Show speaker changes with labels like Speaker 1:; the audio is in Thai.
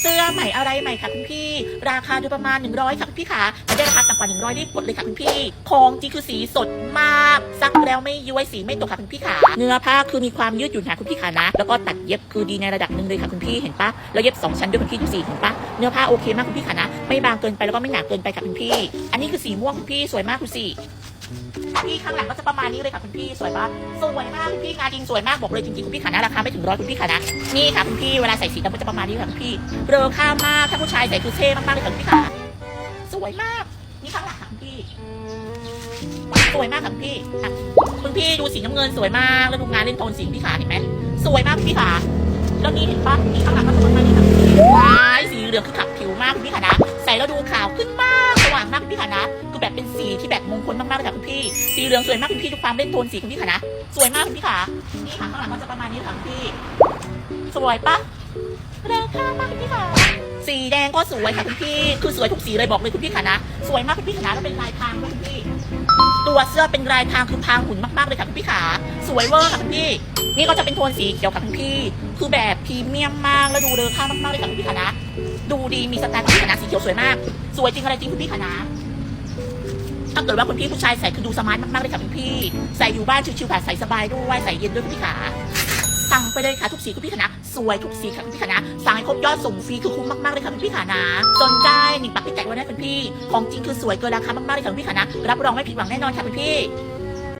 Speaker 1: เสื้อใหม่อะไรใหม่ค่ะคุณพี่ ราคาโดยประมาณ 100ค่ะคุณพี่ขาไม่ได้ราคาต่ำกว่า 100รีบกดเลยค่ะคุณพี่ ของจริงคือสีสดมากซักแล้วไม่ย้วยสีไม่ตกค่ะคุณพี่ขาเนื้อผ้าคือมีความยืดหยุ่นค่ะคุณพี่ขานะ แล้วก็ตัดเย็บคือดีในระดับหนึ่งเลยค่ะคุณพี่เห็นปะแล้วเย็บสองชั้นด้วยคุณพี่ดูสีเห็นปะเนื้อผ้าโอเคมากคุณพี่ขานะ ไม่บางเกินไปแล้วก็ไม่หนาเกินไปค่ะคุณพี่ อันนี้คือสีม่วงคุณพี่สวยมากคุณสี พี่ข้างหลังก็จะประมาณนี้เลยค่ะคุณพี่สวยปะสวยมากคุณพี่งานจริงสวยมากบอกเลยจริงๆคุณพี่ขานะราคาไม่ถึงร้อยคุณพี่ขานะนี่ค่ะคุณพี่เวลาใส่สีดำก็จะประมาณนี้ค่ะคุณพี่เรอค่ามากถ้าผู้ชายใส่คือเท่มากๆเลยค่ะคุณพี่ขาสวยมากนี่ข้างหลังค่ะคุณพี่สวยมากค่ะคุณพี่อะคุณพี่ดูสีน้ำเงินสวยมากแล้วดูงานเล่นโทนสีพี่ขาเห็นไหมสวยมากพี่ขาแล้วนี่เห็นปะนี่ข้างหลังก็จะประมาณนี้ค่ะคุณพี่ว้ายสีเหลืองคือขับผิวมากคุณพี่ขา สว่างมากคุณพี่ขนะคือแบบเป็นสีที่แบบมงคลมากๆเลยค่ะคุณพี่ สีเหลืองสวยมากคุณพี่ทุกความเล่นโทนสีคุณพี่ขานะสวยมากคุณพี่ขานี่ค่ะข้างหลังก็จะประมาณนี้ค่ะคุณพี่สวยปะเร็วค่ามากคุณพี่ค่ะสีแดงก็สวยค่ะคุณพี่ คือสวยทุกสีเลยบอกเลยคุณพี่ค่ะนะสวยมากคุณพี่ค่ะนะแล้วเป็นลายพางด้วยคุณพี่ตัวเสื้อเป็นลายพางคือพางหุ่นมากๆเลยค่ะคุณพี่ขาสวยเวอร์ค่ะคุณพี่ นี่ก็จะเป็นโทนสีเขียวค่ะคุณพี่ คือแบบพรีเมียมมากแล้วดูเลอค่ามากๆเลยค่ะคุณพี่ค่ะนะ ดูดีมีสไตล์คุณพี่ค่ะนะสีเขียวสวยมาก สวยจริงอะไรจริงคุณพี่ค่ะนะาเกิดว่าคุณพี่ผู้ชายใส่คือดูสมาร์ทมากๆเลยค่ะคุณพี่ใส่อยู่บ้านชิวๆค่ะใส่สบายด้วยใส่เย็นด้วยคุณพี่ขาสั่งไปเลยค่ะทุกสีคุณพี่คณะสวยทุกสีค่ะคุณพี่คณะสั่งให้ครบยอดส่งฟรีคือคุ้มมากๆเลยค่ะคุณพี่คณะสนใจหนิงปักพี่แตกไว้ได้คุณพี่ ของจริงคือสวยเกินราคามากๆเลยค่ะคุณพี่คณะรับรองไม่ผิดหวังแน่นอนค่ะคุณพี่